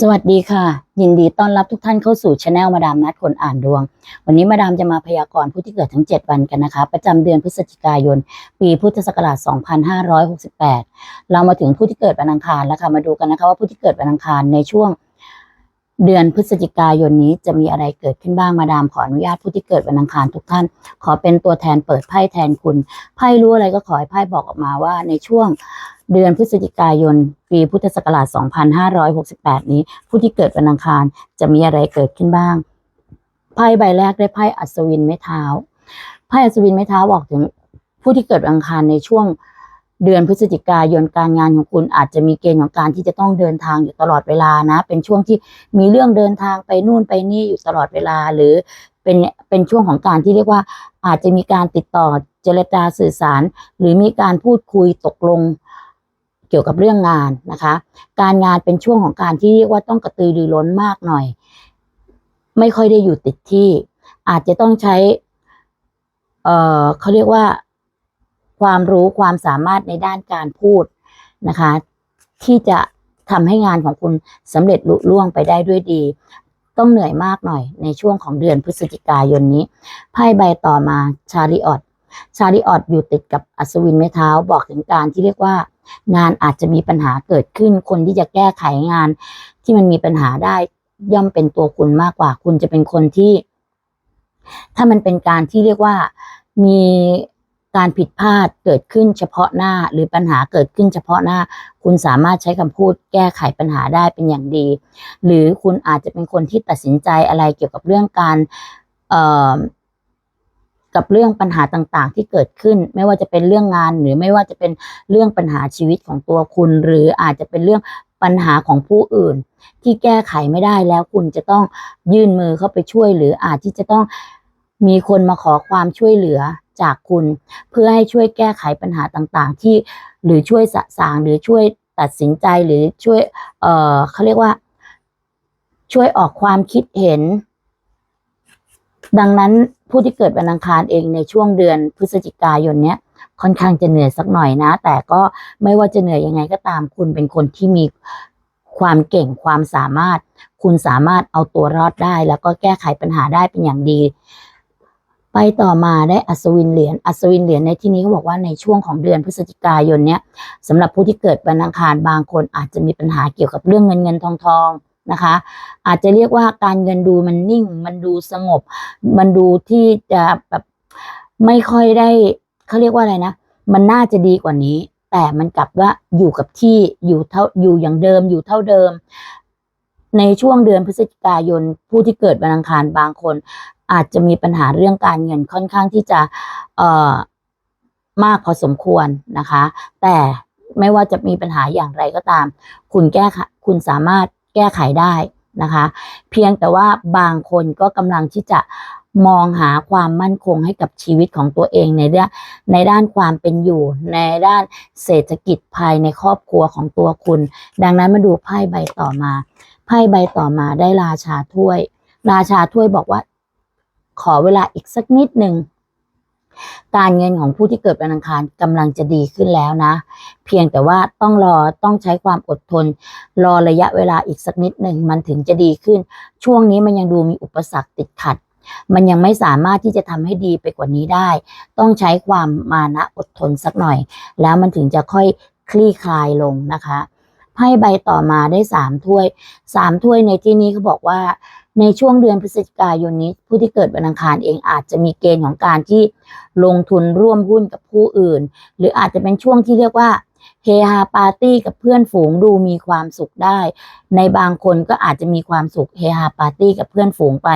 สวัสดีค่ะ ยินดีต้อนรับทุกท่านเข้าสู่ช anel มาดามนัดคนอ่านดวง วันนี้มาดามจะมาพยากรณ์ผู้ที่เกิดทั้ง 7 วันกันนะคะ ประจำเดือนพฤศจิกายน ปีพุทธศักราช 2568 เรามาถึงผู้ที่เกิดวันอังคารแล้วค่ะมาดูกันนะคะว่าผู้ที่เกิดวันอังคารในช่วง เดือนพฤศจิกายนนี้จะมีอะไรเกิดขึ้นบ้างมาดามขออนุญาตผู้ที่เกิดวันอังคารทุกท่าน ขอเป็นตัวแทนเปิดไพ่แทนคุณไพ่รู้อะไรก็ขอให้ไพ่บอกออกมาว่าในช่วงเดือนพฤศจิกายน ปีพุทธศักราช 2568 นี้ ผู้ที่เกิดวันอังคารจะมีอะไรเกิดขึ้นบ้าง ไพ่ใบแรกได้ไพ่อัศวินไม้เท้า ไพ่อัศวินไม้เท้าบอกถึงผู้ที่เกิดวันอังคารในช่วง เดือนพฤศจิกายนการงานของคุณอาจจะมีเกณฑ์ของการที่จะต้องเดินทางอยู่ตลอดเวลานะ เป็นช่วงที่มีเรื่องเดินทางไปนู่นไปนี่อยู่ตลอดเวลา หรือเป็นเป็นช่วงของการที่เรียกว่า อาจจะมีการติดต่อเจรจาสื่อสาร หรือมีการพูดคุยตกลงเกี่ยวกับเรื่องงานนะคะ การงานเป็นช่วงของการที่เรียกว่าต้องกระตือรือร้นมากหน่อย ไม่ค่อยได้อยู่ติดที่ อาจจะต้องใช้ เอ่อเขาเรียกว่า ความรู้ความสามารถในด้านการพูดนะคะ ที่จะทำให้งานของคุณสำเร็จลุล่วงไปได้ด้วยดี ต้องเหนื่อยมากหน่อยในช่วงของเดือนพฤศจิกายนนี้ไพ่ใบต่อมาชาริออตชาริออตอยู่ติดกับอัศวินไม้เท้าบอกถึงการที่เรียกว่า งานอาจจะมีปัญหาเกิดขึ้น คนที่จะแก้ไขงาน ที่มันมีปัญหาได้ย่อมเป็นตัวคุณมากกว่า คุณจะเป็นคนที่ ถ้ามันเป็นการที่เรียกว่ามี การผิดพลาดเกิดขึ้นเฉพาะหน้า หรือปัญหาเกิดขึ้นเฉพาะหน้า คุณสามารถใช้คำพูดแก้ไขปัญหาได้เป็นอย่างดี หรือคุณอาจจะเป็นคนที่ตัดสินใจอะไรเกี่ยวกับเรื่องการเอ่อกับเรื่องปัญหาต่างๆ ที่เกิดขึ้น ไม่ว่าจะเป็นเรื่องงาน หรือไม่ว่าจะเป็นเรื่องปัญหาชีวิตของตัวคุณ หรืออาจจะเป็นเรื่องปัญหาของผู้อื่น ที่แก้ไขไม่ได้แล้วคุณจะต้องยื่นมือเข้าไปช่วย หรืออาจที่จะต้องมีคนมาขอความช่วยเหลือ จากคุณ เพื่อให้ช่วยแก้ไขปัญหาต่างๆ ที่หรือช่วยสะสางหรือช่วยตัดสินใจหรือช่วยเอ่อเขาเรียกว่า ช่วยออกความคิดเห็น ดังนั้นผู้ที่เกิดวันอังคารเองในช่วงเดือนพฤศจิกายนเนี้ยค่อนข้างจะเหนื่อยสักหน่อยนะ แต่ก็ไม่ว่าจะเหนื่อยยังไงก็ตามคุณเป็นคนที่มีความเก่งความสามารถ คุณสามารถเอาตัวรอดได้ แล้วก็แก้ไขปัญหาได้เป็นอย่างดี ไปต่อมาได้อัศวินเหรียญอัศวินเหรียญในที่นี้เขาบอกว่าในช่วงของเดือนพฤศจิกายนเนี้ยสำหรับผู้ที่เกิดวันอังคารบางคนอาจจะมีปัญหาเกี่ยวกับเรื่องเงินเงินทองทองนะคะ อาจจะเรียกว่าการเงินดูมันนิ่ง มันดูสงบ มันดูที่จะแบบไม่ค่อยได้เขาเรียกว่าอะไรนะ มันน่าจะดีกว่านี้ แต่มันกลับว่าอยู่กับที่อยู่เท่าอยู่อย่างเดิมอยู่เท่าเดิมในช่วงเดือนพฤศจิกายนผู้ที่เกิดวันอังคารบางคน อาจจะมีปัญหาเรื่องการเงินค่อนข้างที่จะเอ่อมากพอสมควรนะคะ แต่ไม่ว่าจะมีปัญหาอย่างไรก็ตาม คุณแก้คุณสามารถแก้ไขได้นะคะ เพียงแต่ว่าบางคนก็กำลังที่จะมองหาความมั่นคงให้กับชีวิตของตัวเองในเรื่องในด้านความเป็นอยู่ ในด้านเศรษฐกิจภายในครอบครัวของตัวคุณ ดังนั้นมาดูไพ่ใบต่อมาไพ่ใบต่อมาได้ราชาถ้วย ราชาถ้วยบอกว่า ขอเวลาอีกสักนิดหนึ่งการเงินของผู้ที่เกิดวันอังคารกำลังจะดีขึ้นแล้วนะ เพียงแต่ว่าต้องรอต้องใช้ความอดทน รอระยะเวลาอีกสักนิดหนึ่งมันถึงจะดีขึ้น ช่วงนี้มันยังดูมีอุปสรรคติดขัด มันยังไม่สามารถที่จะทำให้ดีไปกว่านี้ได้ ต้องใช้ความมานะอดทนสักหน่อย แล้วมันถึงจะค่อยคลี่คลายลงนะคะไพ่ใบต่อมาได้สามถ้วยสามถ้วยในที่นี้เขาบอกว่า ในช่วงเดือนพฤศจิกายนนี้ ผู้ที่เกิดวันอังคารเองอาจจะมีเกณฑ์ของการที่ลงทุนร่วมหุ้นกับผู้อื่น หรืออาจจะเป็นช่วงที่เรียกว่าเฮฮาปาร์ตี้กับเพื่อนฝูงดูมีความสุขได้ ในบางคนก็อาจจะมีความสุขเฮฮาปาร์ตี้กับเพื่อนฝูงไป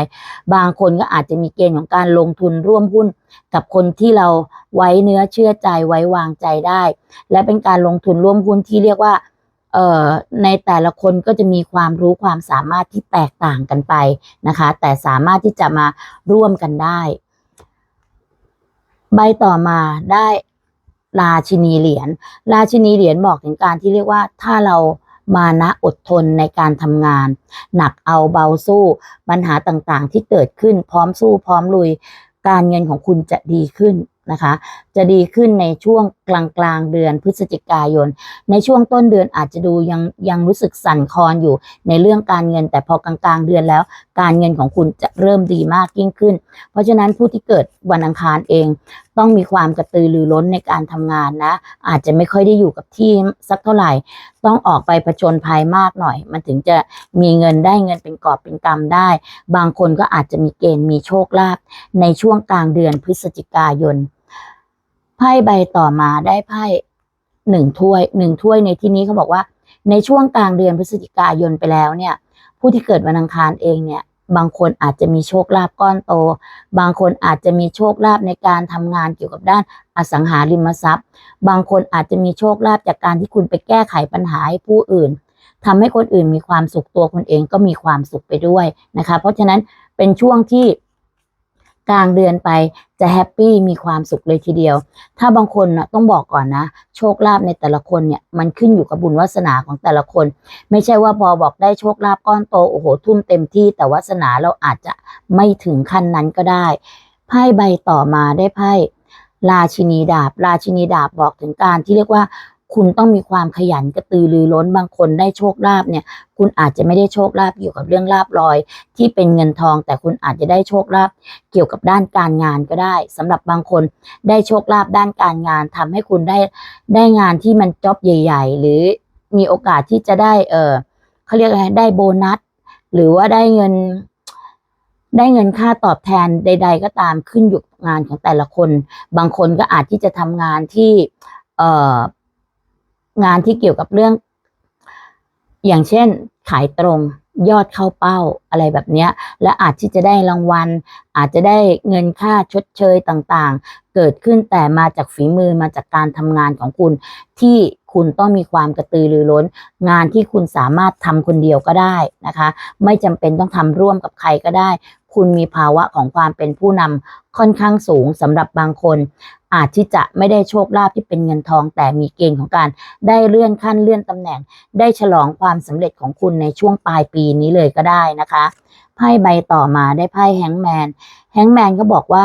บางคนก็อาจจะมีเกณฑ์ของการลงทุนร่วมหุ้น กับคนที่เราไว้เนื้อเชื่อใจไว้วางใจได้ และเป็นการลงทุนร่วมหุ้นที่เรียกว่า เอ่อในแต่ละคนก็จะมีความรู้ความสามารถที่แตกต่างกันไปนะคะ แต่สามารถที่จะมาร่วมกันได้ ใบต่อมาได้ราชินีเหรียญราชินีเหรียญบอกถึงการที่เรียกว่าถ้าเรามานะอดทนในการทำงาน หนักเอาเบาสู้ปัญหาต่างๆ ที่เกิดขึ้นพร้อมสู้พร้อมลุย การเงินของคุณจะดีขึ้นนะคะ จะดีขึ้นในช่วง กลางกลางเดือนพฤศจิกายน ในช่วงต้นเดือนอาจจะดูยังยังรู้สึกสั่นคลอนอยู่ในเรื่องการเงิน แต่พอกลางกลางเดือนแล้ว การเงินของคุณจะเริ่มดีมากยิ่งขึ้น เพราะฉะนั้นผู้ที่เกิดวันอังคารเอง ต้องมีความกระตือรือร้นในการทำงานนะ อาจจะไม่ค่อยได้อยู่กับที่สักเท่าไหร่ ต้องออกไปผจญภัยมากหน่อย มันถึงจะมีเงินได้เงินเป็นกอบเป็นกำได้ บางคนก็อาจจะมีเกณฑ์มีโชคลาภในช่วงกลางเดือนพฤศจิกายน ไพ่ใบต่อมาได้ไพ่หนึ่งถ้วยหนึ่งถ้วยในที่นี้เขาบอกว่า ในช่วงกลางเดือนพฤศจิกายนไปแล้วเนี่ย ผู้ที่เกิดวันอังคารเองเนี่ย บางคนอาจจะมีโชคลาภก้อนโต บางคนอาจจะมีโชคลาภในการทำงานเกี่ยวกับด้านอสังหาริมทรัพย์ บางคนอาจจะมีโชคลาภจากการที่คุณไปแก้ไขปัญหาให้ผู้อื่นทำให้คนอื่นมีความสุขตัวคนเองก็มีความสุขไปด้วยนะคะ เพราะฉะนั้นเป็นช่วงที่ กลางเดือนไปจะแฮปปี้มีความสุขเลยทีเดียว ถ้าบางคนนะต้องบอกก่อนนะ โชคลาภในแต่ละคนเนี่ยมันขึ้นอยู่กับบุญวาสนาของแต่ละคน ไม่ใช่ว่าพอบอกได้โชคลาภก้อนโตโอ้โหทุ่มเต็มที่ แต่วาสนาเราอาจจะไม่ถึงขั้นนั้นก็ได้ไพ่ใบต่อมาได้ไพ่ราชินีดาบ ราชินีดาบบอกถึงการที่เรียกว่า คุณต้องมีความขยันกระตือรือร้นบางคนได้โชคลาภเนี่ย คุณอาจจะไม่ได้โชคลาภเกี่ยวกับเรื่องลาบลอย ที่เป็นเงินทอง แต่คุณอาจจะได้โชคลาภเกี่ยวกับด้านการงานก็ได้สำหรับบางคนได้โชคลาภด้านการงานทำให้คุณได้ได้งานที่มันจ็อบใหญ่ ๆ หรือมีโอกาสที่จะได้เออเขาเรียกอะไรได้โบนัส หรือว่าได้เงิน ได้เงินค่าตอบแทนใด ๆ ก็ตามขึ้นอยู่กับงานของแต่ละคน บางคนก็อาจที่จะทำงานที่ เอ่อ งานที่เกี่ยวกับเรื่อง อย่างเช่นขายตรงยอดเข้าเป้าอะไรแบบนี้และอาจที่จะได้รางวัล อาจจะได้เงินค่าชดเชยต่างๆเกิดขึ้นแต่มาจากฝีมือมาจากการทำงานของคุณ ที่คุณต้องมีความกระตือรือร้น งานที่คุณสามารถทำคนเดียวก็ได้นะคะ ไม่จำเป็นต้องทำร่วมกับใครก็ได้ คุณมีภาวะของความเป็นผู้นำค่อนข้างสูงสำหรับบางคน อาจที่จะไม่ได้โชคลาภที่เป็นเงินทอง แต่มีเกณฑ์ของการได้เลื่อนขั้นเลื่อนตำแหน่ง ได้ฉลองความสำเร็จของคุณในช่วงปลายปีนี้เลยก็ได้นะคะไพ่ใบต่อมาได้ไพ่แฮงแมนแฮงแมนก็บอกว่า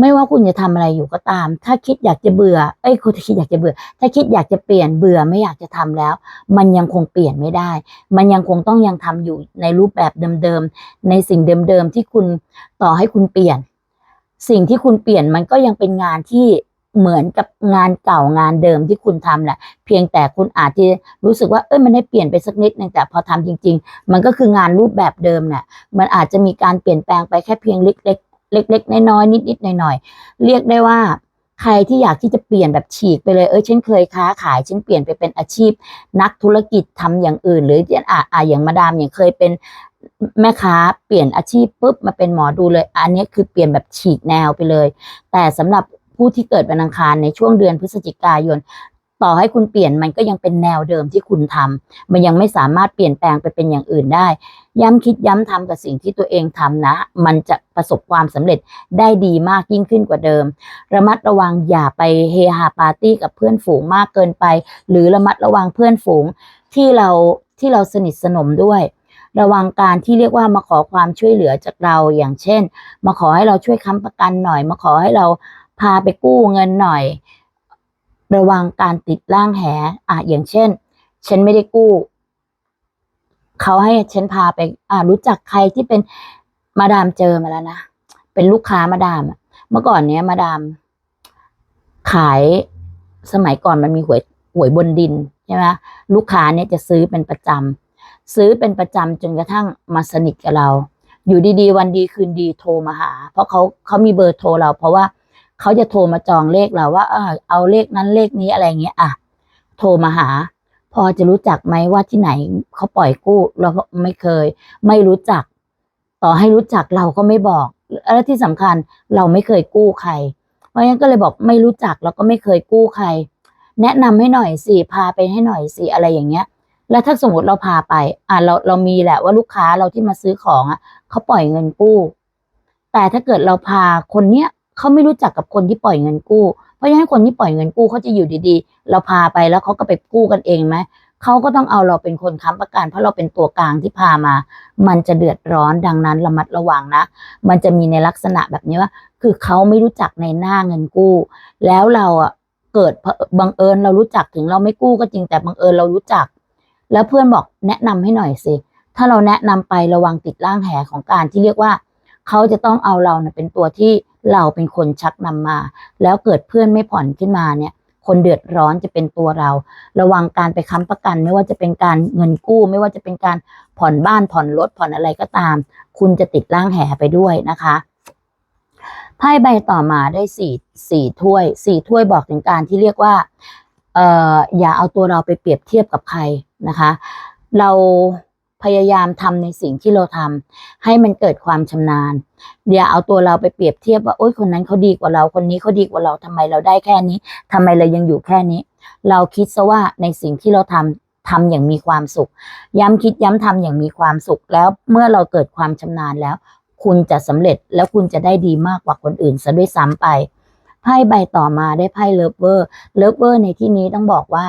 ไม่ว่าคุณจะทำอะไรอยู่ก็ตาม ถ้าคิดอยากจะเบื่อ เอ้ยคุณคิดอยากจะเบื่อ ถ้าคิดอยากจะเปลี่ยนเบื่อไม่อยากจะทำแล้ว มันยังคงเปลี่ยนไม่ได้ มันยังคงต้องยังทำอยู่ในรูปแบบเดิมๆ ในสิ่งเดิมๆที่คุณต่อให้คุณเปลี่ยน สิ่งที่คุณเปลี่ยนมันก็ยังเป็นงานที่เหมือนกับงานเก่างานเดิมที่คุณทำแหละ เพียงแต่คุณอาจจะรู้สึกว่าเอ้ยมันได้เปลี่ยนไปสักนิดนึงแต่พอทำจริง ๆ มันก็คืองานรูปแบบเดิมน่ะมันอาจจะมีการเปลี่ยนแปลงไปแค่เพียงเล็กๆ เล็กๆน้อยๆนิดๆหน่อยๆเรียกได้ว่าใครที่อยากที่จะเปลี่ยนแบบฉีกไปเลย เออฉันเคยค้าขายฉันเปลี่ยนไปเป็นอาชีพ นักธุรกิจทำอย่างอื่น หรืออ่าอ่าอย่างมาดามอย่างเคยเป็นแม่ค้าเปลี่ยนอาชีพปุ๊บมาเป็นหมอดูเลย อันนี้คือเปลี่ยนแบบฉีกแนวไปเลย แต่สำหรับผู้ที่เกิดวันอังคารในช่วงเดือนพฤศจิกายน ต่อให้คุณเปลี่ยนมันก็ยังเป็นแนวเดิมที่คุณทำมันยังไม่สามารถเปลี่ยนแปลงไปเป็นอย่างอื่นได้ ย้ำคิดย้ำทำกับสิ่งที่ตัวเองทำนะ มันจะประสบความสำเร็จได้ดีมากยิ่งขึ้นกว่าเดิม ระมัดระวังอย่าไปเฮฮาปาร์ตี้กับเพื่อนฝูงมากเกินไป หรือระมัดระวังเพื่อนฝูงที่เราที่เราสนิทสนมด้วยระวังการที่เรียกว่ามาขอความช่วยเหลือจากเราอย่างเช่น มาขอให้เราช่วยค้ำประกันหน่อย มาขอให้เราพาไปกู้เงินหน่อย ระวังการติดล่างแหอะอย่างเช่น ฉันไม่ได้กู้ เขาให้ฉันพาไป อ่า รู้จักใครที่เป็นมาดามเจอมาแล้วนะ เป็นลูกค้ามาดามเมื่อก่อนเนี้ยมาดาม ขายสมัยก่อนมันมีหวยหวยบนดินใช่ไหมลูกค้าเนี่ยจะซื้อเป็นประจำซื้อเป็นประจำจนกระทั่งมาสนิทกับเรา อยู่ดีๆ วันดีคืนดีโทรมาหา เพราะเขาเขามีเบอร์โทรเรา เพราะว่าเขาจะโทรมาจองเลขเราว่า เออเอาเลขนั้นเลขนี้อะไรเงี้ยอะโทรมาหา อจะรู้จักไหมว่าที่ไหนเขาปล่อยกู้ เราไม่เคย ไม่รู้จัก ต่อให้รู้จักเราก็ไม่บอกและที่สำคัญเราไม่เคยกู้ใคร เพราะงั้นก็เลยบอกไม่รู้จักแล้วก็ไม่เคยกู้ใคร แนะนำให้หน่อยสิพาไปให้หน่อยสิอะไรอย่างเงี้ย แล้วถ้าสมมติเราพาไป อะเราเรามีแหละว่าลูกค้าเราที่มาซื้อของอะเขาปล่อยเงินกู้ แต่ถ้าเกิดเราพาคนเนี้ย เขาไม่รู้จักกับคนที่ปล่อยเงินกู้ เพราะฉะนั้นคนที่ปล่อยเงินกู้เขาจะอยู่ดีๆ เราพาไปแล้วเขาก็ไปกู้กันเองไหมเขาก็ต้องเอาเราเป็นคนค้ำประกัน เพราะเราเป็นตัวกลางที่พามา มันจะเดือดร้อนดังนั้นระมัดระวังนะ มันจะมีในลักษณะแบบนี้ว่า คือเขาไม่รู้จักในหน้าเงินกู้ แล้วเราอะเกิดบังเอิญเรารู้จักถึงเราไม่กู้ก็จริงแต่บังเอิญเรารู้จัก แล้วเพื่อนบอกแนะนำให้หน่อยสิถ้าเราแนะนำไประวังติดร่างแหของการที่เรียกว่า เขาจะต้องเอาเราเนี่ยเป็นตัวที่เราเป็นคนชักนำมา แล้วเกิดเพื่อนไม่ผ่อนขึ้นมาเนี่ย คนเดือดร้อนจะเป็นตัวเรา ระวังการไปค้ำประกัน ไม่ว่าจะเป็นการเงินกู้ ไม่ว่าจะเป็นการผ่อนบ้านผ่อนรถผ่อนอะไรก็ตาม คุณจะติดร่างแห่ไปด้วยนะคะไพ่ใบต่อมาได้สี่สี่ถ้วยสี่ถ้วยบอกถึงการที่เรียกว่าเอ่ออย่าเอาตัวเราไปเปรียบเทียบกับใครนะคะ เรา พยายามทำในสิ่งที่เราทำให้มันเกิดความชำนาญอย่าเอาตัวเราไปเปรียบเทียบว่าโอ๊ยคนนั้นเขาดีกว่าเราคนนี้เขาดีกว่าเราทำไมเราได้แค่นี้ทำไมเรายังอยู่แค่นี้ เราคิดซะว่าในสิ่งที่เราทำทำอย่างมีความสุข ย้ำคิดย้ำทำอย่างมีความสุขแล้วเมื่อเราเกิดความชำนาญแล้ว คุณจะสำเร็จแล้วคุณจะได้ดีมากกว่าคนอื่นซะด้วยซ้ำไปไพ่ใบต่อมาได้ไพ่เลิฟเวอร์ เลิฟเวอร์ในที่นี้ต้องบอกว่า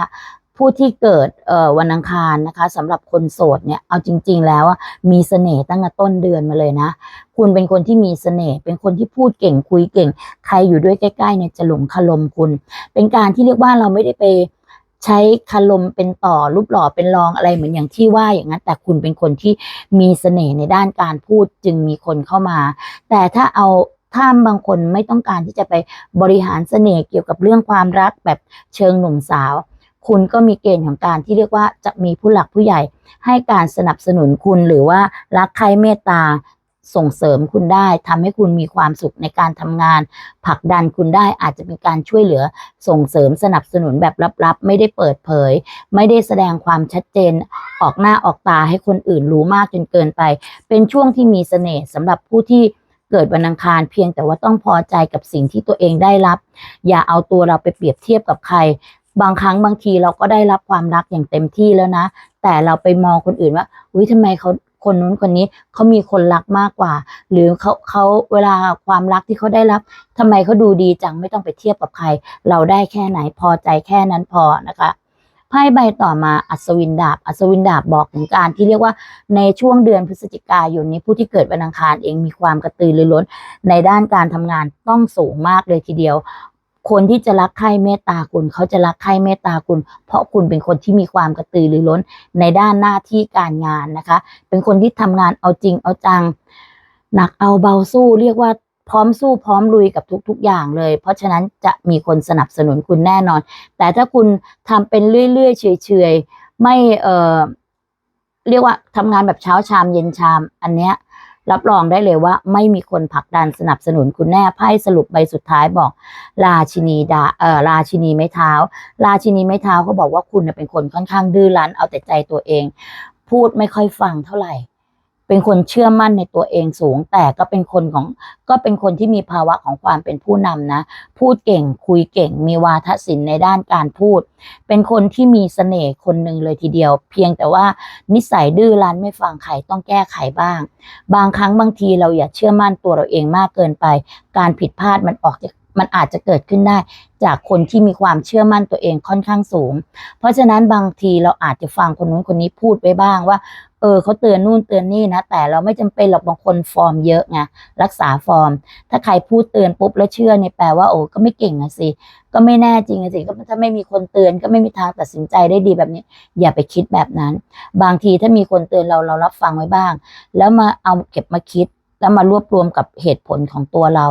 ผู้ที่เกิดเอ่อวันอังคารนะคะสำหรับคนโสดเนี่ยเอาจริง ๆ แล้วมีเสน่ห์ตั้งแต่ต้นเดือนมาเลยนะ คุณเป็นคนที่มีเสน่ห์เป็นคนที่พูดเก่งคุยเก่ง ใครอยู่ด้วยใกล้ๆเนี่ยจะหลงคารมคุณ เป็นการที่เรียกว่าเราไม่ได้ไปใช้คารมเป็นต่อรูปหล่อเป็นรองอะไรเหมือนอย่างที่ว่าอย่างนั้น แต่คุณเป็นคนที่มีเสน่ห์ในด้านการพูดจึงมีคนเข้ามา แต่ถ้าเอาถ้าบางคนไม่ต้องการที่จะไปบริหารเสน่ห์เกี่ยวกับเรื่องความรักแบบเชิงหนุ่มสาว คุณก็มีเกณฑ์ของการที่เรียกว่าจะมีผู้หลักผู้ใหญ่ ให้การสนับสนุนคุณหรือว่ารักใครเมตตาส่งเสริมคุณได้ทำให้คุณมีความสุขในการทำงานผลักดันคุณได้อาจจะเป็นการช่วยเหลือส่งเสริมสนับสนุนแบบลับๆ ไม่ได้เปิดเผย ไม่ได้แสดงความชัดเจน ออกหน้าออกตาให้คนอื่นรู้มากจนเกินไป เป็นช่วงที่มีเสน่ห์สำหรับผู้ที่เกิดวันอังคารเพียงแต่ว่าต้องพอใจกับสิ่งที่ตัวเองได้รับ อย่าเอาตัวเราไปเปรียบเทียบกับใคร บางครั้งบางทีเราก็ได้รับความรักอย่างเต็มที่แล้วนะ แต่เราไปมองคนอื่นว่าอุ้ยทำไมเขาคนนู้นคนนี้เขามีคนรักมากกว่า หรือเขาเขาเวลาความรักที่เขาได้รับทำไมเขาดูดีจังไม่ต้องไปเทียบกับใคร เราได้แค่ไหนพอใจแค่นั้นพอนะคะไพ่ใบต่อมาอัศวินดาบ อัศวินดาบบอกถึงการที่เรียกว่าในช่วงเดือนพฤศจิกายนนี้ผู้ที่เกิดวันอังคารเองมีความกระตือรือร้น ในด้านการทำงานต้องสูงมากเลยทีเดียว คนที่จะรักใคร่เมตตาคุณเขาจะรักใคร่เมตตาคุณ เพราะคุณเป็นคนที่มีความกระตือรือร้นในด้านหน้าที่การงานนะคะ เป็นคนที่ทำงานเอาจริงเอาจัง หนักเอาเบาสู้เรียกว่าพร้อมสู้พร้อมลุยกับทุก ๆ อย่างเลย เพราะฉะนั้นจะมีคนสนับสนุนคุณแน่นอน แต่ถ้าคุณทำเป็นเรื่อยๆเฉยๆไม่เอ่อเรียกว่าทำงานแบบเช้าชามเย็นชาม อันเนี้ย รับรองได้เลยว่าไม่มีคนผลักดันสนับสนุนคุณแน่ไพ่สรุปใบสุดท้ายบอก ราชินีดาเอ่อราชินีไม้เท้า ราชินีไม้เท้าเขาบอกว่าคุณเป็นคนค่อนข้างดื้อรั้นเอาแต่ใจตัวเอง พูดไม่ค่อยฟังเท่าไหร่ เป็นคนเชื่อมั่นในตัวเองสูง แต่ก็เป็นคนของก็เป็นคนที่มีภาวะของความเป็นผู้นำนะ พูดเก่งคุยเก่ง มีวาทศิลป์ในด้านการพูด เป็นคนที่มีเสน่ห์คนหนึ่งเลยทีเดียว เพียงแต่ว่านิสัยดื้อรั้นไม่ฟังใครต้องแก้ไขบ้าง บางครั้งบางทีเราอย่าเชื่อมั่นตัวเราเองมากเกินไป การผิดพลาดมันออกจาก มันอาจจะเกิดขึ้นได้ จากคนที่มีความเชื่อมั่นตัวเองค่อนข้างสูง เพราะฉะนั้นบางทีเราอาจจะฟังคนนู้นคนนี้พูดไว้บ้างว่า เออเขาเตือนนู่นเตือนนี่นะ แต่เราไม่จำเป็นหรอกบางคนฟอร์มเยอะไงรักษาฟอร์ม ถ้าใครพูดเตือนปุ๊บแล้วเชื่อเนี่ยแปลว่าโอ้ก็ไม่เก่งอะสิก็ไม่แน่จริงอะสิก็ถ้าไม่มีคนเตือนก็ไม่มีทางตัดสินใจได้ดีแบบนี้ อย่าไปคิดแบบนั้น บางทีถ้ามีคนเตือนเราเรารับฟังไว้บ้าง แล้วมาเอาเก็บมาคิดแล้วมารวบรวมกับเหตุผลของตัวเรา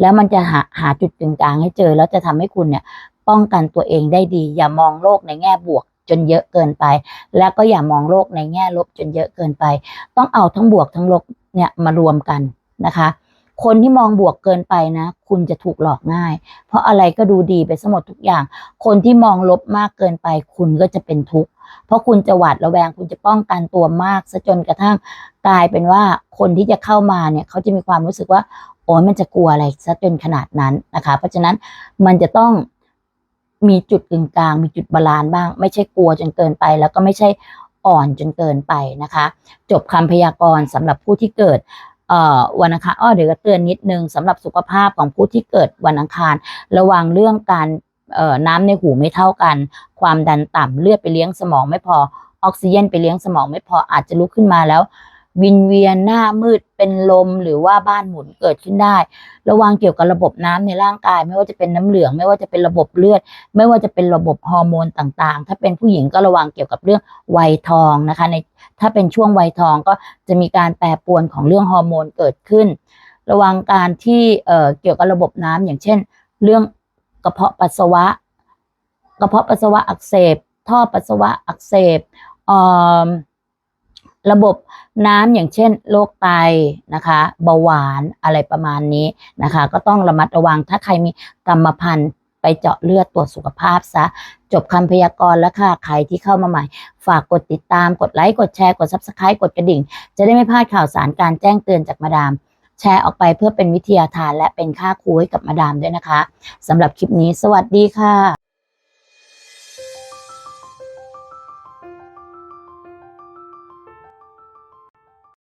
แล้วมันจะหาหาจุดกึ่งกลางให้เจอ แล้วจะทำให้คุณเนี่ย ป้องกันตัวเองได้ดี อย่ามองโลกในแง่บวกจนเยอะเกินไป แล้วก็อย่ามองโลกในแง่ลบจนเยอะเกินไป ต้องเอาทั้งบวกทั้งลบเนี่ยมารวมกันนะคะ คนที่มองบวกเกินไปนะ คุณจะถูกหลอกง่าย เพราะอะไรก็ดูดีไปสมดทุกอย่าง คนที่มองลบมากเกินไป คุณก็จะเป็นทุกข์เพราะคุณจะหวาดระแวง คุณจะป้องกันตัวมากซะจนกระทั่งกลายเป็นว่าคนที่จะเข้ามาเนี่ยเขาจะมีความรู้สึกว่า โอ้ยมันจะกลัวอะไรซะจนขนาดนั้นนะคะ เพราะฉะนั้นมันจะต้องมีจุดกึ่งกลาง มีจุดบาลานซ์บ้าง ไม่ใช่กลัวจนเกินไป แล้วก็ไม่ใช่อ่อนจนเกินไปนะคะ จบคำพยากรณ์สำหรับผู้ที่เกิดวันอังคารอ้อเดี๋ยวก็เตือนนิดนึงสำหรับสุขภาพของผู้ที่เกิดวันอังคาร ระวังเรื่องการน้ำในหูไม่เท่ากัน ความดันต่ำเลือดไปเลี้ยงสมองไม่พอออกซิเจนไปเลี้ยงสมองไม่พออาจจะลุกขึ้นมาแล้ว วินเวียนหน้ามืดเป็นลมหรือว่าบ้านหมุนเกิดขึ้นได้ ระวังเกี่ยวกับระบบน้ำในร่างกาย ไม่ว่าจะเป็นน้ำเหลือง ไม่ว่าจะเป็นระบบเลือด ไม่ว่าจะเป็นระบบฮอร์โมนต่างๆ ถ้าเป็นผู้หญิงก็ระวังเกี่ยวกับเรื่องวัยทองนะคะในถ้าเป็นช่วงวัยทองก็จะมีการแปรปรวนของเรื่องฮอร์โมนเกิดขึ้น ระวังการที่เอ่อเกี่ยวกับระบบน้ำอย่างเช่น เรื่องกระเพาะปัสสาวะ กระเพาะปัสสาวะอักเสบ ท่อปัสสาวะอักเสบอ่อ ระบบน้ำอย่างเช่นโรคไตนะคะเบาหวานอะไรประมาณนี้นะคะ ก็ต้องระมัดระวังถ้าใครมีกรรมพันธุ์ไปเจาะเลือดตรวจสุขภาพซะ จบคำพยากรณ์แล้วค่ะ ใครที่เข้ามาใหม่ ฝากกดติดตามกดไลค์กดแชร์กด Subscribe กดกระดิ่ง จะได้ไม่พลาดข่าวสารการแจ้งเตือนจากมาดาม แชร์ออกไปเพื่อเป็นวิทยาทานและเป็นค่าครูให้กับมาดามด้วยนะคะสำหรับคลิปนี้ สวัสดีค่ะ